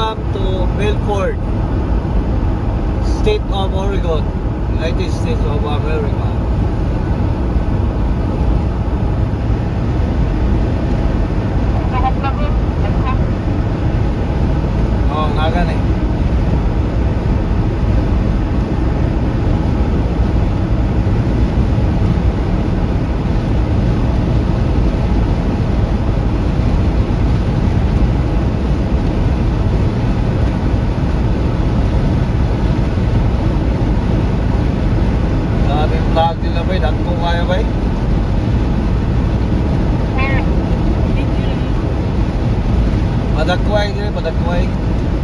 Welcome to Milford, State of Oregon, United States of America. Oh, nga gani. Daming vlog nila bay, dagko kaya bay. Padagkuhay nila, padagkuhay. Doon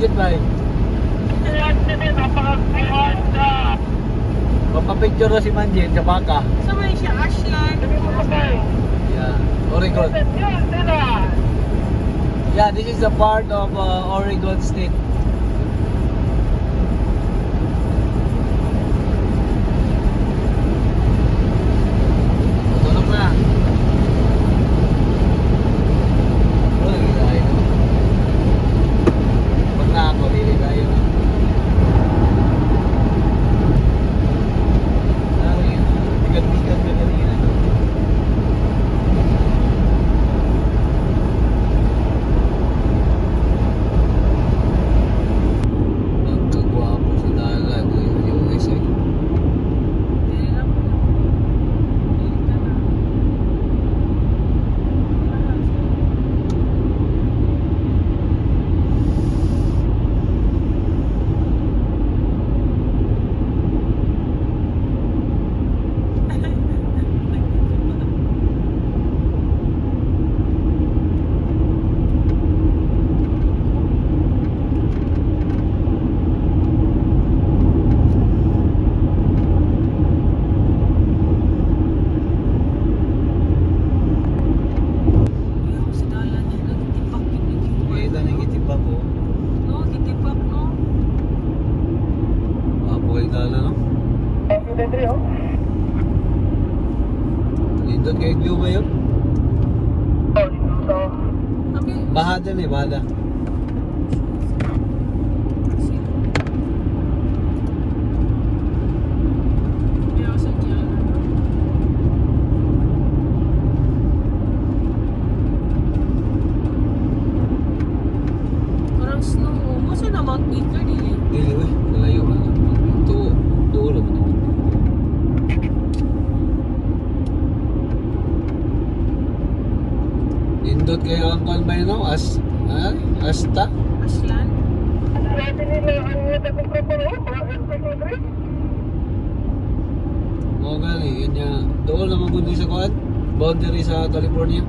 budget ba eh? Papapicture na si Manjin sa baka. Sa may siya, Ashland. Yeah, Oregon. Yeah, this is a part of uh, Oregon State. doon kay Glue ba yun? Oo, oh, dito. Baha dyan eh, baha. Ha? Asta? Aslan? Oo, oh, eh. gali. Yan niya. Dool naman kundi sa kuhan. Boundary sa California.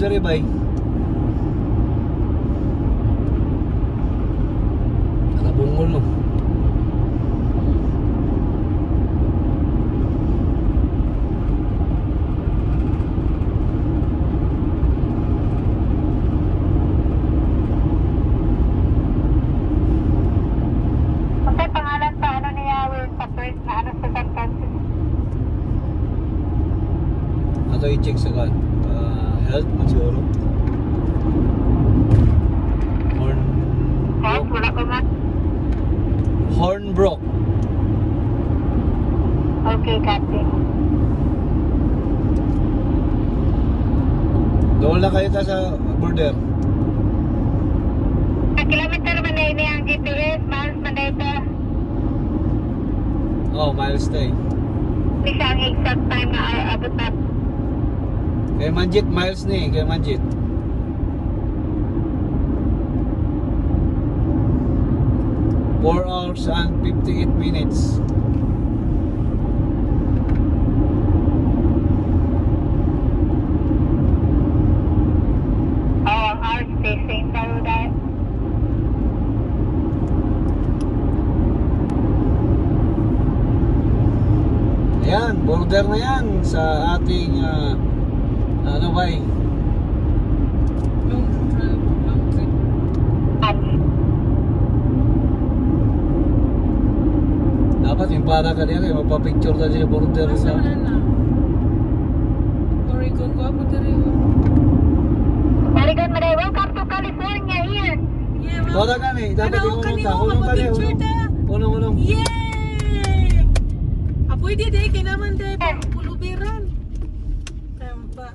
Boundary bay. Nakabungol no. Kasi pangalan sa ano ni Yahweh sa first na ano sa San Francisco. Ato i-check sa kan. Uh, health mo siguro. Horn... Kahit wala ko man. Hornbrook. Okay, Captain. Lang kayo ta sa border. Ang kilometer man na ang GPS, miles man na ito. Oh, milestone. Hindi siya ang exact time na abot na. Kay Manjit, miles ni. Kay Manjit. Four hours and 58 minutes. Oo, ang hours stay same daw dahil. Ayan, border sa ating ah, ano ba eh, dapat yung para ka diyan, magpa-picture na sa border Asa sa na na? Oregon ko ako diri. Very good, Maday. Welcome to California here. Yeah, well. Toda ka ni, dapat yung umunta, unong ka ni, mapapicture ta? unong, unong. Yay! Ah, pwede day, kay naman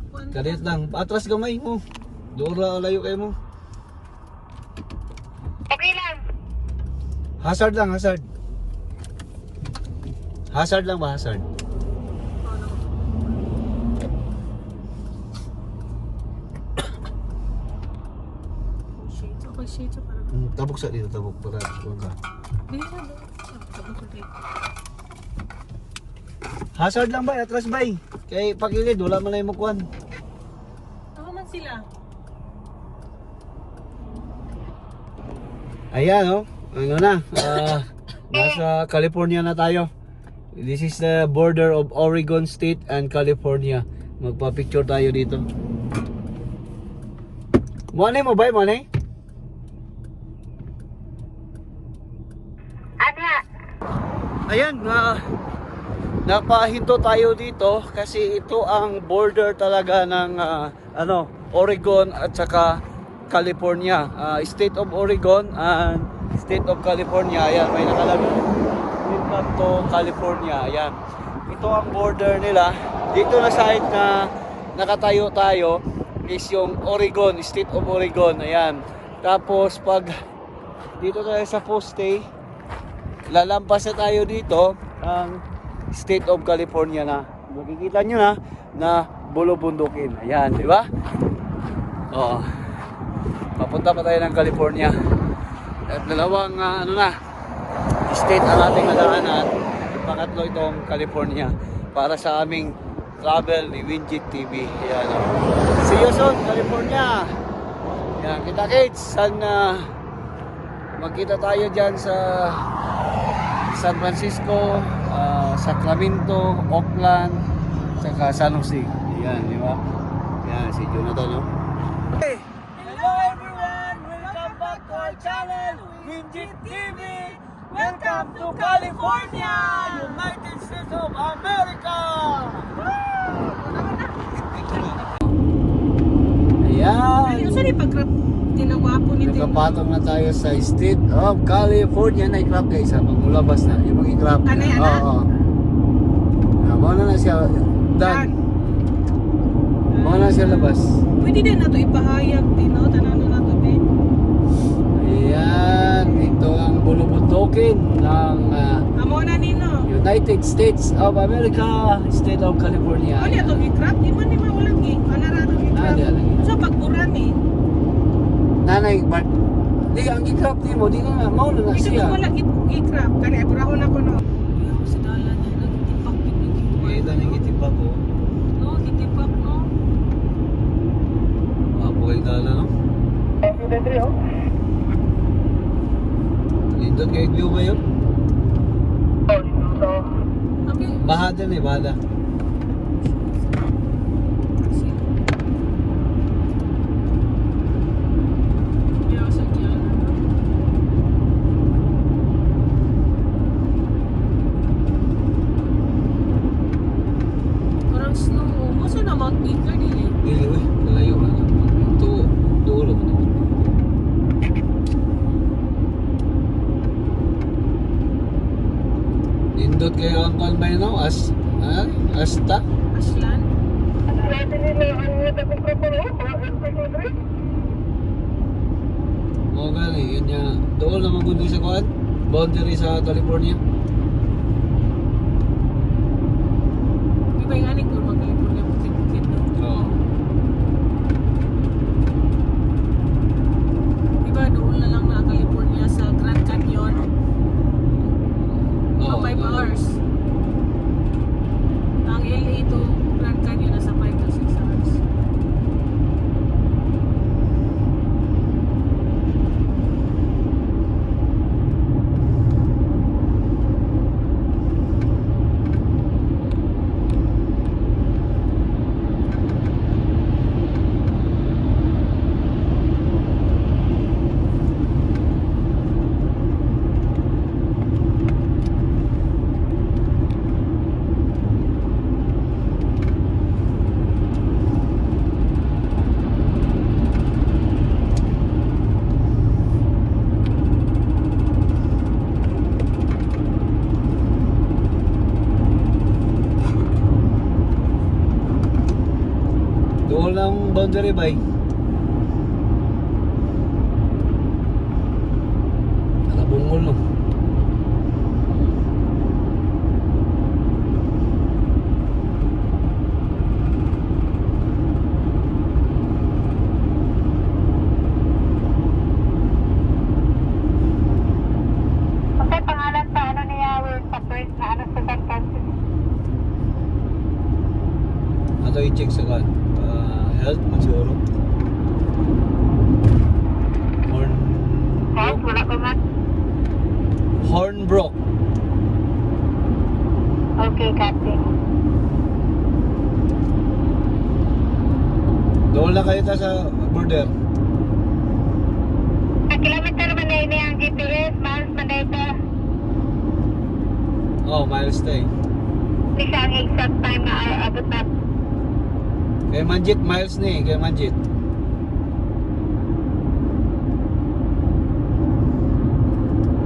kuwan- Kadit lang, atras gamay mo. Doon ra layo kayo mo. Okay lang. Hazard lang, hazard. Hazard lang ba, hazard? Hmm, tabok sa dito, tabok para kuwan ka. Dili na, no? Ah, tabo ko dito. Hazard lang ba, atras ba eh. Kay pagilid, wala man na yung mukuan. Ako man sila. Ayan oh, ano na, ah, nasa California na tayo. This is the border of Oregon State and California. Magpa-picture tayo dito. Money mo ba, money? Ano nga? Ayan, na napahinto tayo dito kasi ito ang border talaga ng ah, ano, Oregon at saka California. Ah, State of Oregon and State of California. Ayan, may nakalagay. Welcome to California. Ayan. Ito ang border nila. Dito na side na nakatayo tayo is yung Oregon, State of Oregon. Ayan. Tapos pag dito tayo sa poste, lalampas na tayo dito ang State of California na. Makikita nyo na na bulubundukin. Ayan, di ba? Oo. Papunta pa tayo ng California. At dalawang ah, ano na, state ang ating nadaanan. Pangatlo itong California para sa aming travel ni Winjit TV. Ayan. oh. See you soon, California! Ayan, kita kids, sana magkita tayo dyan sa San Francisco, ah, Sacramento, Oakland, saka San Jose. Ayan, di ba? Ayan, si Jonathan, no? Hey! Hello everyone! Welcome back to our channel, Winjit TV! Welcome to California! United States of America! Ayan! Ay, usa ni pagkrap tinagwapo ni Tim. Nakapatong na tayo sa State of California na i-crop guys ha, magmulabas na, yung mag i-crop Ano yan, Oo, Mao na siya, done. Mao na siya labas. Pwede din na to ipahayag din, no? Tanan na to, be. Ayan, ito ang bulubundukin ng ah, Amo na nino. United States of America, State of California. Ano to i-crap? Di man ni maulang eh. Ano ra to i-crap? Ah, di. Sa pagburan eh. Nanay, but, di ang i-crop di mo, di na na, mao na na Ito siya. ko wala i-crap. Kani ay burahon ako no. Ayaw si Dala niya nagtipak Kita ng itipa ko. No, titipak no. Pedro, oh. Lindot kay view ba yun? Oh, dito. Okay. Baha dyan eh, baha. Kaya sa diyan. Parang snow. Mo sa na Mount Baker din eh. Dili, uy, malayo na. Ito, dulo mo naman. Lindot kayo ang kalmay no? As, ha? Asta? Ko po, oh. Oo gani, yun niya. Doon naman kundi sa kuan. Boundary sa California. Di ba yung anik ko mag-California bukid-bukid no? Oo. Di ba doon na lang na California sa Grand Canyon? Oo, Oh, 5 oo. hours. Ang LA to Grand Canyon nasa 5 to 6 hours. Doon lang boundary bay. Nakabungol no. Kasi pangalan sa ano ni Yawin sa first na ano sa San Francisco. Ato i-check sa kan. Uh, health mo siguro. Horn... Kahit wala ko man. Hornbrook. Okay, Captain. Lang kayo ta sa border. Ang kilometer man na ini ang GPS, miles man na ito. Oh, milestone. Hindi siya ang exact time na abot na. Kay Manjit, miles ni. Kay Manjit.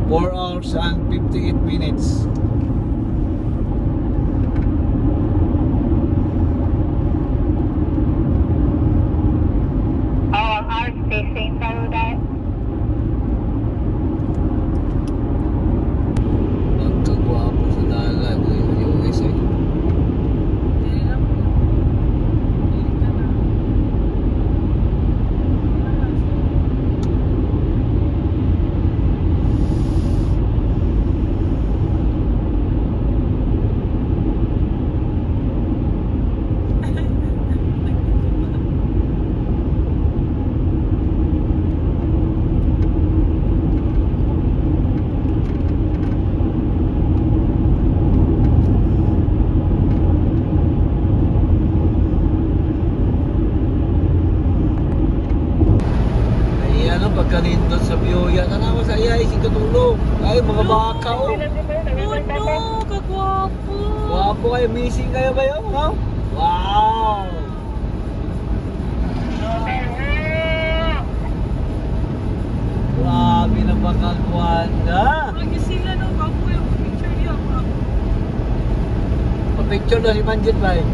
Four hours and 58 minutes. Oh, ang hours stay same sa road ay. Pagkagwapo sa dalan. Yung USA. Dili lang po. Dili ka na. Ay, ano, pagkanindot sa Biyoya. Tanawa sa iya, ising Ay, mga baka, oh. Oh no, kagwapo. Wapo kayo, missing kayo ba yun, no? Wow! Grabe na bakagwanda. Lagi sila no, kagwapo yung picture niya. Pa-picture na si Manjit ba eh?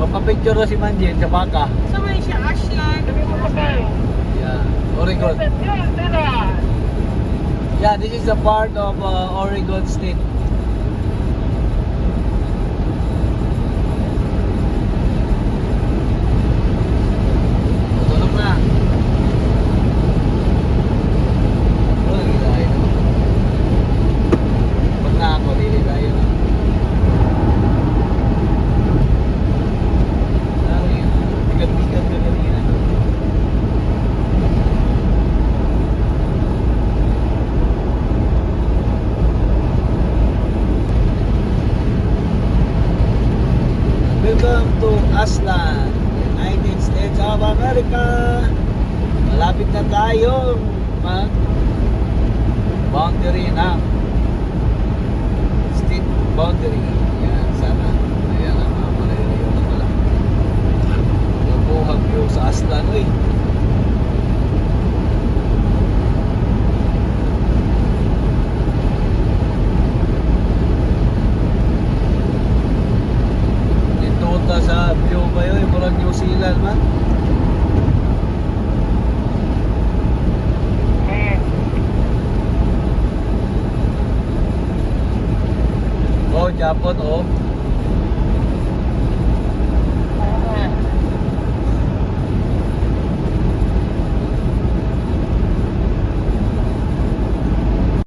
Pa-picture na si Manjit sa baka. Sama siya, Ashland. Yeah, Oregon. Yeah, this is a part of uh, Oregon State.